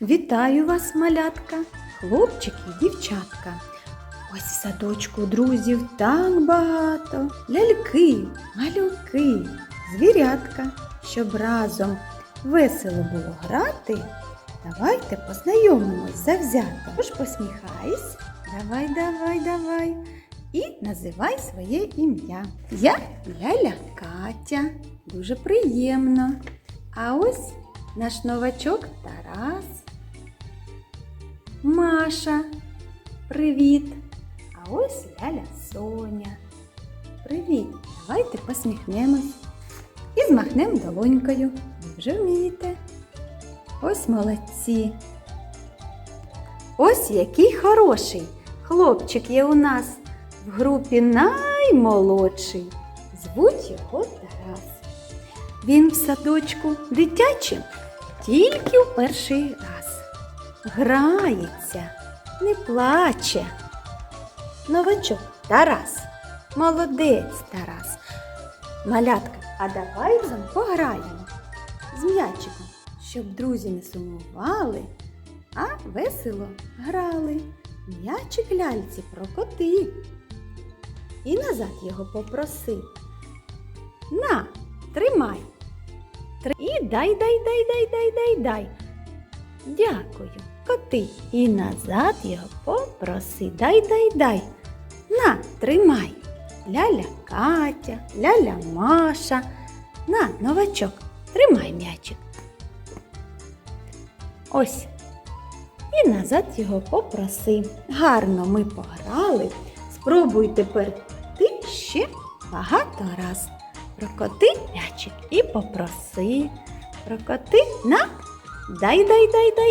Вітаю вас, малятка, хлопчики і дівчатка. Ось в садочку друзів так багато. Ляльки, малюки, звірятка, щоб разом весело було грати. Давайте познайомимось завзято. Тож посміхайся. Давай, давай, давай. І називай своє ім'я. Я Ляля Катя. Дуже приємно. А ось наш новачок Тарас. Маша. Привіт. А ось Ляля Соня. Привіт. Давайте посміхнемось і змахнемо долонькою. Ви вже вмієте. Ось молодці. Ось який хороший хлопчик є у нас в групі наймолодший. Звуть його Тарас. Він в садочку дитячим тільки в перший раз. Грається, не плаче. Новачок Тарас. Молодець Тарас. Малятка, а давай разом пограємо з м'ячиком, щоб друзі не сумували, а весело грали. М'ячик ляльці прокоти. І назад його попроси. На, тримай. І дай, дай, дай, дай, дай, дай, дай. Дякую. Коти. І назад його попроси. Дай, дай, дай. На, тримай. Ляля Катя, ляля Маша. На, новачок, тримай м'ячик. Ось. І назад його попроси. Гарно ми пограли. Спробуй тепер ти ще багато раз. Прокоти м'ячик і попроси. Прокоти на дай дай дай дай